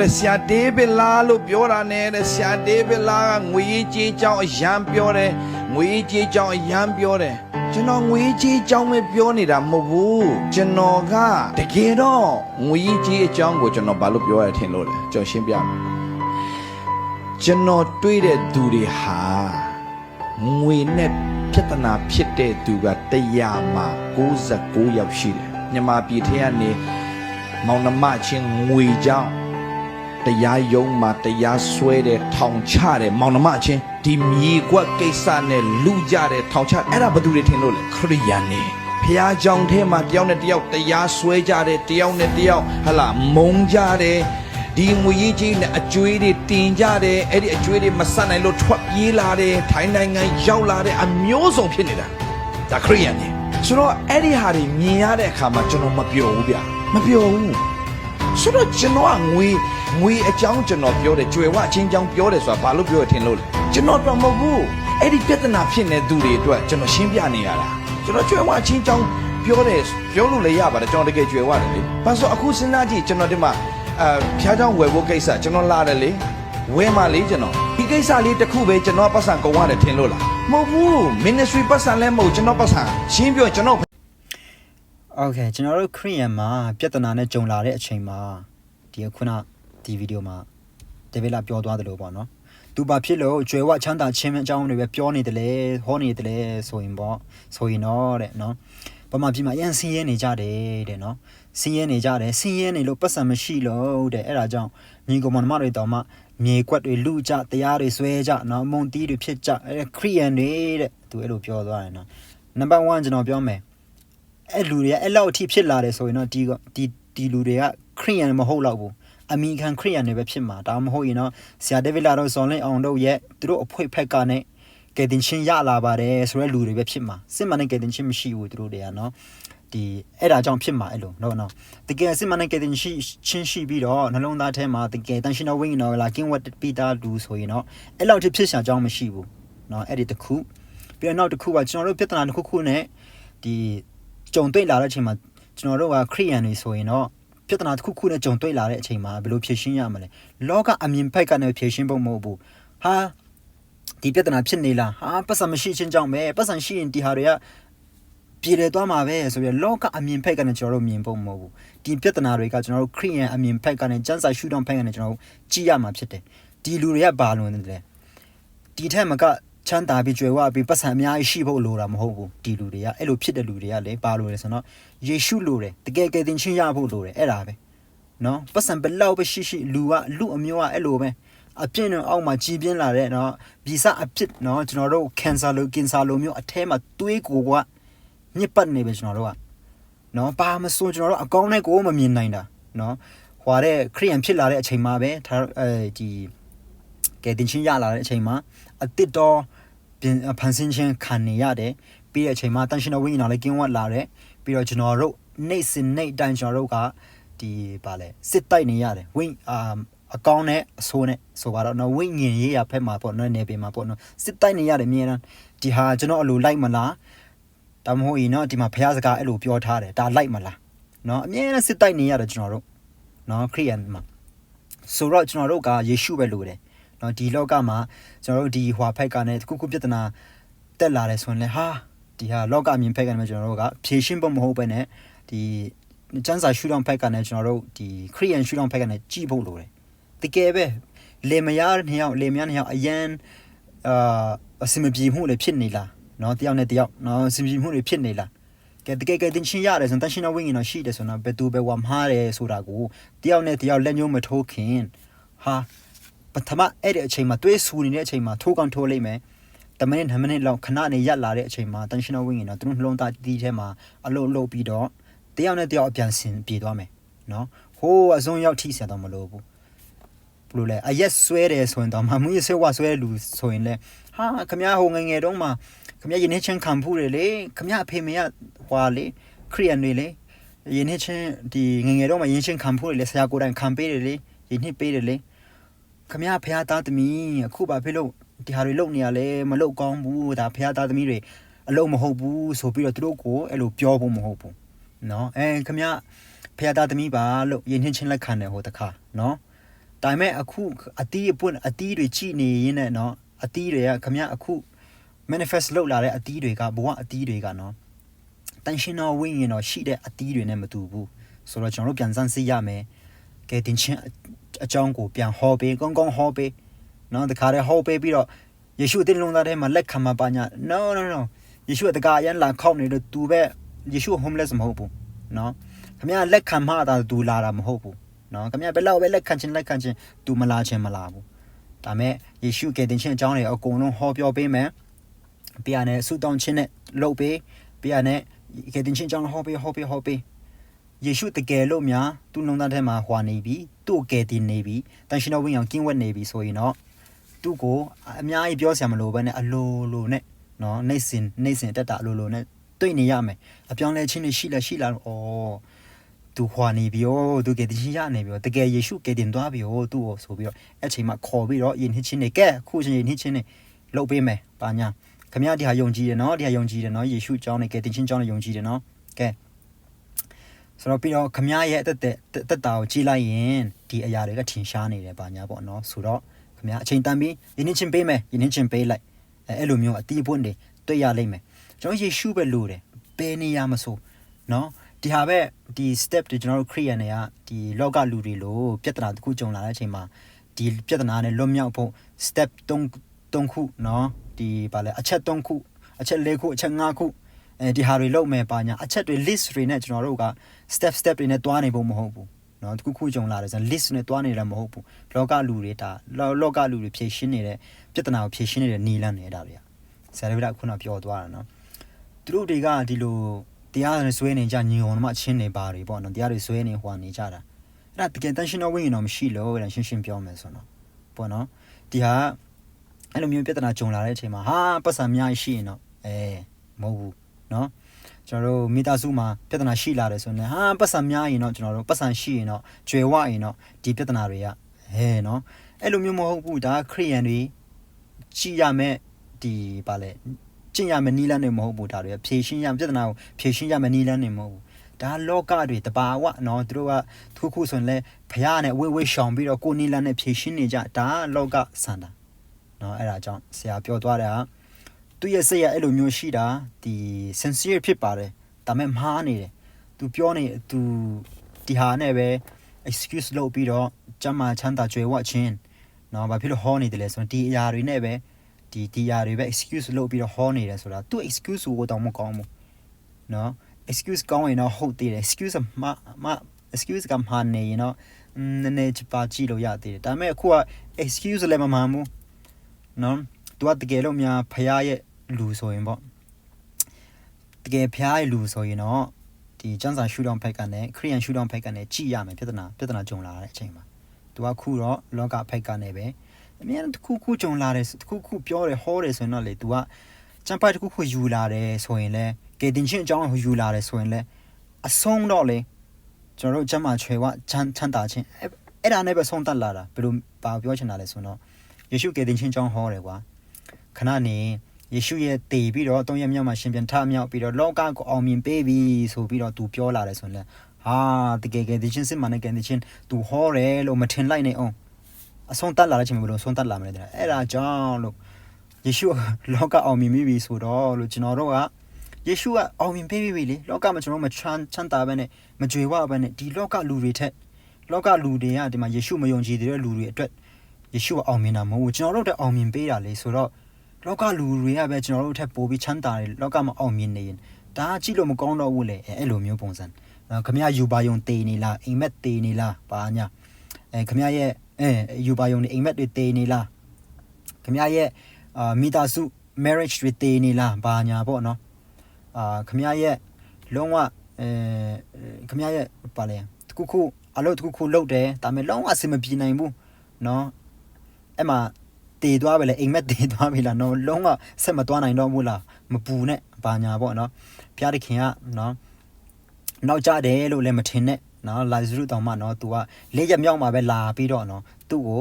တဲ့ဆရာဒေးဗစ်လာလို့ပြောတာနဲ့တဲ့ဆရာဒေးဗစ်လာကငွေရေးကြေးကြောင်းအရန်ပြောတယ်ငွေရေးကြေးကြောင်းအရန်ပြောတယ်ကျွန်တော်ငွေရေးကြေးကြောင်းပဲပြောနေတာမဟုတ်ဘူးကျွန်တော်ကတကယ်တော့ငွေရေးကြေးအကြောင်းကိုကျွန်တော်ဘာလို့ပြောရထင်လို့လဲကျွန်တော်ရှင်းပြမယ်ကျွန်တော်တွေးတဲ့သူတွေဟာငွေနဲ့ပြဿနာဖြစ်တဲ့သူကတရားမှာ69ယောက်ရှိတယ်မြန်မာပြည်ထဲကနေမောင်နှမချင်းငွေကြောင်း တရားယုံမှာတရားစွဲတဲ့ထောင်ချတဲ့မောင်နှမချင်းဒီမြေကွက်ကိစ္စနဲ့လူကြတဲ့ထောင်ချအဲ့ဒါဘယ်သူတွေထင်လို့လဲခရိယန်နေဖះเจ้าထဲမှာတယောက်နဲ့တယောက်တရားစွဲကြတဲ့တယောက်နဲ့တယောက်ဟလာမုံကြတဲ့ဒီငွေကြီးနဲ့အကျွေးတွေတင်ကြတယ်အဲ့ဒီအကျွေးတွေမဆက်နိုင်လို့ထွက်ပြေးလာတယ်ထိုင်းနိုင်ငံရောက်လာတဲ့အမျိုးစုံဖြစ်နေတာဒါခရိယန်နေဆိုတော့အဲ့ဒီဟာတွေမြင်ရတဲ့အခါမှာကျွန်တော်မပျော်ဘူးဗျမပျော်ဘူး ဆိုတော့ကျွန်တော်ကငွေငွေအကြောင်းကျွန်တော်ပြောတယ်ကြွယ်ဝအချင်းချောင်းပြောတယ်ဆိုတာဘာလို့ပြောရထင်လို့လဲကျွန်တော်တော့မဟုတ်ဘူးအဲ့ဒီပြဿနာဖြစ်နေသူတွေအတွက်ကျွန်တော်ရှင်းပြနေရတာကျွန်တော်ကြွယ်ဝအချင်းချောင်းပြောတယ်ပြောလို့လည်းရပါတယ်ကျွန်တော်တကယ်ကြွယ်ဝတယ်လေဘာလို့အခုစဉ်းစားကြည့်ကျွန်တော်ဒီမှာအဲဖျားချောင်းဝယ်ဖို့ကိစ္စကျွန်တော်လာတယ်လေဝယ်မှလေကျွန်တော်ဒီကိစ္စလေးတစ်ခုပဲကျွန်တော်ပတ်စံကုန်ရတယ်ထင်လို့လားမဟုတ်ဘူး ministry ပတ်စံလည်းမဟုတ်ကျွန်တော်ပတ်စံရှင်းပြောကျွန်တော် โอเคကျွန်တော်တို့ခရီးယန်မှာပြဿနာနဲ့ကြုံလာတဲ့အချိန်မှာဒီခုနဒီဗီဒီယိုမှာဒေးဗစ်လာပြောသွားတယ်လို့ပေါ့နော်သူဘာဖြစ်လို့ကျွယ်ဝချမ်းသာချင်းအကြောင်းတွေပဲပြောနေတယ်လေဟောနေတယ်လေဆိုရင်ပေါ့ဆိုရင်တော့တဲ့နော်ဘာမှပြည်မှာအရင်ဆင်းရဲနေကြတယ်တဲ့နော်ဆင်းရဲနေကြတယ်ဆင်းရဲနေလို့ပတ်စံမရှိလို့တဲ့အဲ့ဒါကြောင့်ညီကောင်မမတွေတောင်မှမြေကွက်တွေလူကြတရားတွေဆွဲကြနော်မုံတီးတွေဖြစ်ကြအဲ့ခရီးယန်တွေတဲ့သူအဲ့လိုပြောသွားတယ်နော်နံပါတ်1ကျွန်တော်ပြောမယ် အဲ့လူတွေကအဲ့လောက်အထိဖြစ်လာတယ်ဆိုရင်တော့ဒီကဒီဒီလူတွေကခရိယန်မဟုတ်တော့ဘူးအမီခံခရိယန်တွေပဲဖြစ်မှာဒါမှမဟုတ်ရင်တော့ဆရာဒေးဗစ်လာတော့ဇွန်လင်းအောင်တို့ရဲ့သူတို့အဖွဲဖက်ကနဲ့ကယ်တင်ချင်းရလာပါတယ်ဆိုတဲ့လူတွေပဲဖြစ်မှာစစ်မှန်တဲ့ကယ်တင်ချင်းမရှိဘူးသူတို့တွေကနော်ဒီအဲ့ဒါကြောင့်ဖြစ်မှာအဲ့လိုနော်နော်တကယ်စစ်မှန်တဲ့ကယ်တင်ရှိချင်းရှိပြီးတော့နှလုံးသားထဲမှာတကယ်တန်ရှင်တော်ဝိညာဉ်တော်လာကင်းဝတ်ပိတာလူဆိုရင်တော့အဲ့လောက်ထိဖြစ်ရှာကြောင်းမရှိဘူးနော်အဲ့ဒီတစ်ခုပြီးတော့နောက်တစ်ခုကကျွန်တော်တို့ပြဿနာတစ်ခုခုနဲ့ဒီ ကြုံတွေ့လာတဲ့အချိန်မှာကျွန်တော်တို့ကခရိယန်တွေဆိုရင်တော့ပြဿနာတစ်ခုခုနဲ့ကြုံတွေ့လာတဲ့အချိန်မှာဘယ်လိုဖြေရှင်းရမလဲလောကအမြင်ဖက်ကနေဖြေရှင်းဖို့မဟုတ်ဘူးဟာဒီပြဿနာဖြစ်နေလားဟာပတ်စံမရှိချင်းကြောင့်ပဲပတ်စံရှိရင်ဒီဟာတွေကပြည်လေသွားမှာပဲဆိုပြီးလောကအမြင်ဖက်ကနေကျွန်တော်တို့မြင်ဖို့မဟုတ်ဘူးဒီပြဿနာတွေကကျွန်တော်တို့ခရိယန်အမြင်ဖက်ကနေစံစာရှုထောင့်ဖက်ကနေကျွန်တော်တို့ကြည့်ရမှာဖြစ်တယ်ဒီလူတွေကဘာလို့လဲဒီထက်မက ချမ်းသာပြီးကြွယ်ဝပြီးပတ်စံအများကြီးရှိဖို့လိုတာမဟုတ်ဘူးဒီလူတွေကအဲ့လိုဖြစ်တဲ့လူတွေကလည်းဘာလို့လဲဆိုတော့ယေရှုလိုတယ်တကယ်ကယ်တင်ချင်းရဖို့လိုတယ်အဲ့ဒါပဲနော်ပတ်စံဘလောက်ပဲရှိရှိလူကလူအမျိုးကအဲ့လိုပဲအပြင်းတော့အောက်မှာကြီးပြင်းလာတဲ့နော်ဗီဇအဖြစ်နော်ကျွန်တော်တို့ကန်ဆာလိုကင်ဆာလိုမျိုးအထဲမှာတွေးကိုကညစ်ပတ်နေပဲကျွန်တော်တို့ကနော်ဘာမဆိုကျွန်တော်တို့အကောင်းနဲ့ကိုမမြင်နိုင်တာနော်ဟွာတဲ့ခရိယန်ဖြစ်လာတဲ့အချိန်မှာပဲဒါအဲဒီကယ်တင်ချင်းရလာတဲ့အချိန်မှာအတစ်တော်ပြင်ဖန်ဆင်းခြင်းခံနေရတယ်ပြီးတဲ့အချိန်မှာတန်ရှင်တော်ဝိညာဉ်တော်လည်းကင်းဝတ်လာတယ်ပြီးတော့ကျွန်တော်တို့နေ့စဉ်နေ့တိုင်းကျွန်တော်တို့ကဒီဗာလဲစစ်တိုက်နေရတယ်ဝိအာအကောင်းနဲ့အဆိုးနဲ့ဆိုပါတော့နော်ဝိညာဉ်ရေးရဖက်မှာပေါ့နော်နေပေမှာပေါ့နော်စစ်တိုက်နေရတယ်အမြဲတမ်းဒီဟာကျွန်တော်အလိုလိုက်မလားဒါမှမဟုတ်ရင်နော်ဒီမှာဘုရားစကားအဲ့လိုပြောထားတယ်ဒါလိုက်မလားနော်အမြဲတမ်းစစ်တိုက်နေရတယ်ကျွန်တော်တို့နော်ခရိယန်မှာဆိုတော့ကျွန်တော်တို့ကယေရှုပဲလို့တယ် နော်ဒီလောကမှာကျွန်တော်တို့ဒီဟွာဖက်ကနဲ့ခုခုပြဿနာတက်လာတယ်ဆိုရင်လေဟာဒီဟာလောကအမြင်ဖက်ကနဲ့ကျွန်တော်တို့ကဖြည့်ရှင်းဖို့မဟုတ်ပဲနဲ့ဒီကျန်းစာရှူတောင်ဖက်ကနဲ့ကျွန်တော်တို့ဒီခရီးယန်ရှူတောင်ဖက်ကနဲ့ကြည့်ဖို့လိုတယ်တကယ်ပဲလေမယားနှစ်ယောက်လေမယားနှစ်ယောက်အရန်အာအစမပြေမှုလည်းဖြစ်နေလားနော်တယောက်နဲ့တယောက်နော်အစမပြေမှုတွေဖြစ်နေလားကဲတကယ်ကဲတင်ချင်းရတယ်ဆိုတော့တရှင်တော်ဝိညာဉ်တော်ရှိတယ်ဆိုတော့ဘယ်သူပဲဝါမှားတယ်ဆိုတာကိုတယောက်နဲ့တယောက်လက်ညှိုးမထိုးခင်ဟာ ပထမအဲ့ဒီအချိန်မှာတွေးဆူနေတဲ့အချိန်မှာထိုးကောင်ထိုးလိုက်မယ်တမိနစ်2မိနစ်လောက်ခဏနေရက်လာတဲ့အချိန်မှာတန်ရှင်တော်ဝိညာဉ်တော်သူတို့နှလုံးသားတီးထဲမှာအလုံးလုံးပြီးတော့တယောက်နဲ့တယောက်အပြန်ဆင်ပြေသွားမယ်နော်ဟိုးအစုံရောက်ထိဆရာတော့မလို့ဘူးဘလို့လဲအရက်ဆွဲတယ်ဆိုရင်တော့မမွေးဆွဲဝဆွဲလူဆိုရင်လဲဟာခမရဟိုငငယ်တုန်းမှာခမရယင်းချင်းခံဖူးတယ်လေခမရအဖေမေရဟွာလေခရီးယန်တွေလေယင်းချင်းဒီငငယ်တုန်းမှာယင်းချင်းခံဖူးတယ်လေဆရာကိုယ်တိုင်ခံပေးတယ်လေယင်းနှစ်ပေးတယ်လေ ခမရဖះသားသမီးအခုဘာဖြစ်လို့ဒီဟာတွေလုံနေရလဲမလုံကောင်းဘူးဒါဖះသားသမီးတွေအလုံးမဟုတ်ဘူးဆိုပြီးတော့သူတို့ကိုအဲ့လိုပြောဖို့မဟုတ်ဘူးเนาะအဲခမရဖះသားသမီးပါလို့ယင်းနှင်းချင်းလက်ခံတယ်ဟိုတခါเนาะ ဒါပေမဲ့အခုအတီးအပွင့်အတီးတွေကြည်နေရင်းနဲ့နော်အတီးတွေကခမရအခု manifest လုပ်လာတဲ့အတီးတွေကဘဝအတီးတွေကနော်တန်ရှင်တော်ဝိညာဉ်တော်ရှိတဲ့အတီးတွေနဲ့မတူဘူးဆိုတော့ကျွန်တော်တို့ပြန်စမ်းစစ်ရမယ်ကဲတင်ချင်း အကြောင်းကိုပြန်ဟောပေးကောင်းကောင်းဟောပေးနော်တခါတည်းဟောပေးပြီးတော့ယေရှုအတင်းလုံးသားထဲမှာလက်ခံမှာပါညာ no no no ယေရှုတကားရန်လာခောက်နေလို့သူပဲယေရှု homeless မဟုတ်ဘူးနော်ခမရလက်ခံမှသာသူလာတာမဟုတ်ဘူးနော်ခမရဘယ်လောက်ပဲလက်ခံချင်းလက်ခံချင်းသူမလာချင်းမလာဘူးဒါမဲ့ယေရှုကယ်တင်ခြင်းအကြောင်းတွေအကုန်လုံးဟောပြောပေးမယ်ပြရနဲ့ဆုတောင်းခြင်းနဲ့လုပ်ပေးပြရနဲ့ကယ်တင်ခြင်းအကြောင်းဟောပေးဟောပေးဟောပေး ယေရှုတကယ်လို့များသူ့နှုံသားထဲမှာဟွာနေပြီသူ့ကယ်တင်နေပြီတန်ရှင်တော်ဝိညာဉ်ကင်းဝတ်နေပြီဆိုရင်တော့သူ့ကိုအများကြီးပြောစရာမလိုဘဲနဲ့အလိုလိုနဲ့နော်နေစင်နေစင်တက်တာအလိုလိုနဲ့တွေ့နေရမယ်အပြောင်းလဲခြင်းတွေရှိလားရှိလားတော့ဩသူခွာနေပြီရောသူကယ်တင်ရှင်ရနေပြီရောတကယ်ယေရှုကယ်တင်သွားပြီရောသူ့ကိုဆိုပြီးတော့အဲ့ချိန်မှာခေါ်ပြီးတော့ယဉ်နှချင်းတွေကဲခုချင်းယဉ်နှချင်းတွေလှုပ်ပေးမယ်ပါညာခမရဒီဟာယုံကြည်တယ်နော်ဒီဟာယုံကြည်တယ်နော်ယေရှုကြောင်းနဲ့ကယ်တင်ရှင်ကြောင်းနဲ့ယုံကြည်တယ်နော်ကဲ ဆိုတော့ပြီးတော့ခမရရဲ့အသက်တက်တာကိုကြည့်လိုက်ရင်ဒီအရာတွေကထင်ရှားနေတယ်ပါညာပေါ့နော်ဆိုတော့ခမရအချိန်တန်ပြီးယင်ဟစ်ချင်းပေးမယ်ယင်ဟစ်ချင်းပေးလိုက် အဲအဲ့လိုမျိုးအတီးပွင့်တွေတွေ့ရလိမ့်မယ်ကျွန်တော်ယေရှုပဲလို့တယ်ဘယ်နေရာမဆိုเนาะဒီဟာပဲဒီ step တွေကျွန်တော်တို့ create နေရဒီလောကလူတွေလို့ပြဿနာတစ်ခုကြုံလာတဲ့အချိန်မှာဒီပြဿနာနဲ့လွတ်မြောက်ဖို့ step 3 3ခုเนาะဒီဗာလဲအချက်3ခုအချက်4ခုအချက်5ခု အဲဒီဟာတွေလုပ်မယ်ပါညာအချက်တွေ list တွေနဲ့ကျွန်တော်တို့က step step တွေနဲ့တွားနေဖို့မဟုတ်ဘူးเนาะတစ်ခုခုကြုံလာတယ်ဆိုရင် list နဲ့တွားနေတယ်မဟုတ်ဘူးလောကလူတွေဒါလောကလူတွေဖြည့်ရှင်းနေတဲ့ပြဿနာကိုဖြည့်ရှင်းနေတဲ့နီလန်းနေတာတွေကဆရာတို့ကခုနပြောသွားတာเนาะသူတို့တွေကဒီလိုတရားတွေဆွဲနေကြညီအောင်မှချင်းနေပါတွေပေါ့နော်တရားတွေဆွဲနေဟွာနေကြတာအဲ့ဒါတကယ်တန်ရှင်တော်ဝိညာဉ်တော်မရှိလို့တဲ့ရှင်းရှင်းပြောမယ်ဆိုတော့ပေါ့နော်ဒီဟာအဲ့လိုမျိုးပြဿနာကြုံလာတဲ့အချိန်မှာဟာပတ်စံအများကြီးရှိရင်တော့အဲမဟုတ်ဘူး နော်ကျွန်တော်တို့မိသားစုမှာပြဿနာရှိလာတယ်ဆိုရင်ဟာပတ်စံများရင်တော့ကျွန်တော်တို့ပတ်စံရှိရင်တော့ကျွယ်ဝရင်တော့ဒီပြဿနာတွေကဟဲနော်အဲ့လိုမျိုးမဟုတ်ဘူးဒါခရိယန်တွေကြည်ရမယ်ဒီပါလေကျင့်ရမယ်နီးလန်းတွေမဟုတ်ဘူးဒါတွေဖြေရှင်းရပြဿနာကိုဖြေရှင်းရမယ်နီးလန်းတွေမဟုတ်ဘူးဒါလောကတွေတဘာဝနော်သူတို့ကသူခုဆိုရင်လဲဘုရားနဲ့ဝေးဝေးရှောင်ပြီးတော့ကိုနီးလန်းနဲ့ဖြေရှင်းနေကြဒါလောကစန္ဒာနော်အဲ့ဒါကြောင့်ဆရာပြောသွားတာ သူရဲ့စိတ်ရအဲ့လိုမျိုးရှိတာဒီ sincere ဖြစ်ပါတယ်ဒါပေမဲ့မှားနေတယ်သူပြောနေသူဒီဟာနဲ့ပဲ excuse လုပ်ပြီးတော့ကျမ်းမာချမ်းသာကြွယ်ဝခြင်းနော်ဘာဖြစ်လို့ဟောနေတယ်လဲဆိုတော့ဒီအရာတွေနဲ့ပဲဒီဒီအရာတွေပဲ excuse လုပ်ပြီးတော့ဟောနေတယ်ဆိုတာသူ excuse ကိုတော့မကောင်းဘူးနော် excuse ကောင်းရင်တော့ဟုတ်သေးတယ် excuse မမ excuse ကမှန်နေရင်တော့နည်းနည်းချပါကြည့်လို့ရသေးတယ်ဒါပေမဲ့အခုက excuse လည်းမမှန်ဘူးနော်သူကတကယ်လို့များဖရားရဲ့ လူဆိုရင်ပေါ့တကယ်ဖရားရဲ့လူဆိုရင်တော့ဒီကျန်းစာရှူတောင်ဖက်ကနေခရီးယန်ရှူတောင်ဖက်ကနေကြည့်ရမယ်ပြဿနာပြဿနာကြုံလာတဲ့အချိန်မှာသူကခုတော့လောကဖက်ကနေပဲအများတစ်ခုခုကြုံလာတယ်တစ်ခုခုပြောတယ်ဟောတယ်ဆိုရင်တော့လေ तू ကကျန်ပိုက်တစ်ခုခုယူလာတယ်ဆိုရင်လဲကဲတင်ချင်းအကြောင်းကိုယူလာတယ်ဆိုရင်လဲအဆုံးတော့လေကျွန်တော်တို့ကျမ်းမာချွေဝချမ်းချမ်းသာခြင်းအဲ့အဲ့ဒါနဲ့ပဲဆုံးသက်လာတာဘယ်လိုပါပြောချင်တာလဲဆိုတော့ယေရှုကယ်တင်ခြင်းအကြောင်းဟောတယ်ကွာခဏနေ ယေရှုရဲ့တည်ပြီးတော့သုံးရမြောက်မှာရှင်ပြန်ထမြောက်ပြီးတော့လောကကိုအောင်မြင်ပေးပြီဆိုပြီးတော့ तू ပြောလာတယ်ဆိုရင်လဲဟာတကယ်ကယ်တင်ခြင်းစစ်မှန်တဲ့ကယ်တင်ခြင်း तू ဟောတယ်လို့မထင်လိုက်နဲ့အောင်အဆုံးတက်လာတဲ့ချိန်မှာဘယ်လိုဆုံးတက်လာမလဲတဲ့အဲ့ဒါကြောင့်လို့ယေရှုလောကအောင်မြင်ပြီဆိုတော့လို့ကျွန်တော်တို့ကယေရှုကအောင်မြင်ပေးပြီလေလောကမှာကျွန်တော်မချမ်းချမ်းသာပဲနဲ့မကြွယ်ဝပဲနဲ့ဒီလောကလူတွေထက်လောကလူတွေကဒီမှာယေရှုမယုံကြည်တဲ့လူတွေအတွက်ယေရှုကအောင်မြင်တာမဟုတ်ဘူးကျွန်တော်တို့တက်အောင်မြင်ပေးတာလေဆိုတော့ လောကလူတွေကပဲကျွန်တော်တို့ထက်ပိုပြီးချမ်းသာတယ်လောကမှာအောင်မြင်နေရင်ဒါကြည့်လို့မကောင်းတော့ဘူးလေအဲ့လိုမျိုးပုံစံခမရယူပါယုံတေနေလားအိမ်မက်တေနေလားပါညာအဲခမရရဲ့အဲယူပါယုံနေအိမ်မက်တွေတေနေလားခမရရဲ့အာမိသားစု marriage တွေတေနေလားဘာညာပေါ့နော်အာခမရရဲ့လုံးဝအဲခမရရဲ့ပါလေတခုခုအလုပ်တခုခုလုပ်တယ်ဒါပေမဲ့လုံးဝအဆင်မပြေနိုင်ဘူးနော်အဲ့မှာ တေသွားပဲလေအိမ်မက်တေသွားပြီလားနော်လုံးဝဆက်မသွားနိုင်တော့ဘူးလားမပူနဲ့ဘာညာပေါ့နော်ဖျားတခင်ကနော်နောက်ကြတယ်လို့လည်းမထင်နဲ့နော်လာဇရုတောင်မှနော် तू ကလေးရက်မြောက်မှာပဲလာပြီးတော့နော်သူ့ကို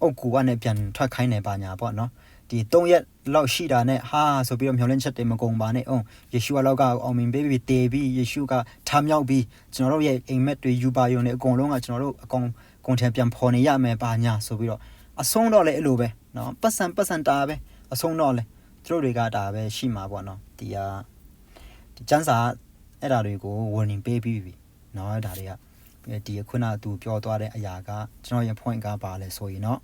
အုတ်ကူကနေပြန်ထွက်ခိုင်းနေပါညာပေါ့နော်ဒီ၃ရက်လောက်ရှိတာနဲ့ဟာဆိုပြီးတော့မျောလင်းချက်တွေမကုန်ပါနဲ့အောင်ယေရှုကလောကအောင်မြင်ပေးပြီးတေပြီးယေရှုကထားမြောက်ပြီးကျွန်တော်တို့ရဲ့အိမ်မက်တွေယူပါယုံတွေအကုန်လုံးကကျွန်တော်တို့အကုန်ကုန်ထပြန်ဖော်နေရမယ်ပါညာဆိုပြီးတော့ အဆုံးတော့လေအဲ့လိုပဲနော်ပတ်စံပတ်စံတာပဲအဆုံးတော့လေသူတို့တွေကဒါပဲရှိမှာပေါ့နော်ဒီဟာဒီကျန်းစာအဲ့ဒါတွေကို warning ပေးပြီးပြီနော်ဒါတွေကဒီခုနကသူပြောသွားတဲ့အရာကကျွန်တော်ရဲ့ point ကပါလဲဆိုရင်เนาะ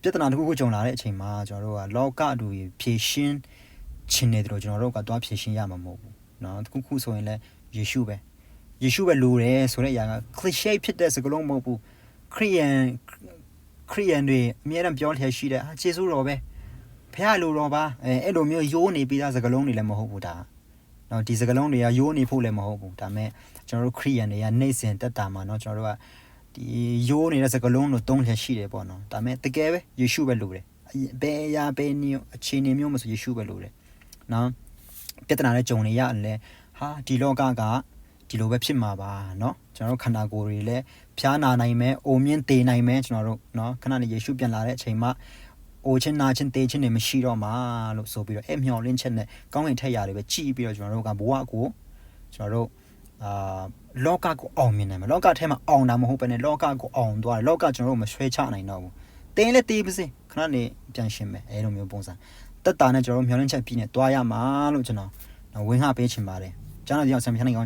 ပြဿနာတစ်ခုခုကြုံလာတဲ့အချိန်မှာကျွန်တော်တို့ကလောကတူဖြည့်ရှင်းခြင်းနေတယ်လို့ကျွန်တော်တို့ကသွားဖြည့်ရှင်းရမှာမဟုတ်ဘူးเนาะတစ်ခုခုဆိုရင်လဲယေရှုပဲယေရှုပဲလိုတယ်ဆိုတဲ့အရာက cliche ဖြစ်တဲ့စကားလုံးမဟုတ်ဘူးခရိယန် ခရိယန်တွေအမြဲတမ်းပြောလျက်ရှိတယ်ဟာခြေဆိုးတော်ပဲဖះလိုတော်ပါအဲအဲ့လိုမျိုးယိုးနေပြီးသားစကလုံးတွေလည်းမဟုတ်ဘူးဒါနော်ဒီစကလုံးတွေကယိုးနေဖို့လည်းမဟုတ်ဘူးဒါမဲ့ကျွန်တော်တို့ခရိယန်တွေကနှိမ့်စင်တက်တာမှာနော်ကျွန်တော်တို့ကဒီယိုးနေတဲ့စကလုံးတို့သုံးလျက်ရှိတယ်ပေါ့နော်ဒါမဲ့တကယ်ပဲယေရှုပဲလိုတယ်ဘယ်ရာဘယ်နည်းအခြေအနေမျိုးမဆိုယေရှုပဲလိုတယ်နော်ပြဿနာနဲ့ကြုံနေရတယ်ဟာဒီလောကက ဒီလိုပဲဖြစ်မှာပါနော်ကျွန်တော်တို့ခန္ဓာကိုယ်တွေလည်းဖျားနာနိုင်မယ်အိုမြင့်တေနိုင်မယ်ကျွန်တော်တို့နော်ခဏနေယေရှုပြန်လာတဲ့အချိန်မှာအိုချင်းနာချင်းတေချင်းတွေမရှိတော့မှာလို့ဆိုပြီးတော့အဲ့မျော်လင့်ချက်နဲ့ကောင်းကင်ထက်ရာတွေပဲကြည်ပြီးတော့ကျွန်တော်တို့ကဘဝကိုကျွန်တော်တို့အာလောကကိုအောင်မြင်နိုင်မယ်လောကထဲမှာအောင်တာမဟုတ်ဘဲနဲ့လောကကိုအောင်သွားတယ်လောကကျွန်တော်တို့မဆွဲချနိုင်တော့ဘူးတင်းလည်းတေးပါစေခဏနေပြန်ရှင်းမယ်အဲလိုမျိုးပုံစံတက်တာနဲ့ကျွန်တော်တို့မျောလင့်ချက်ပြည့်နေသွားရမှာလို့ကျွန်တော်ဝင်းဟပေးချင်ပါတယ်ကျွန်တော်ဒီအောင်ဆံပြနေကောင်း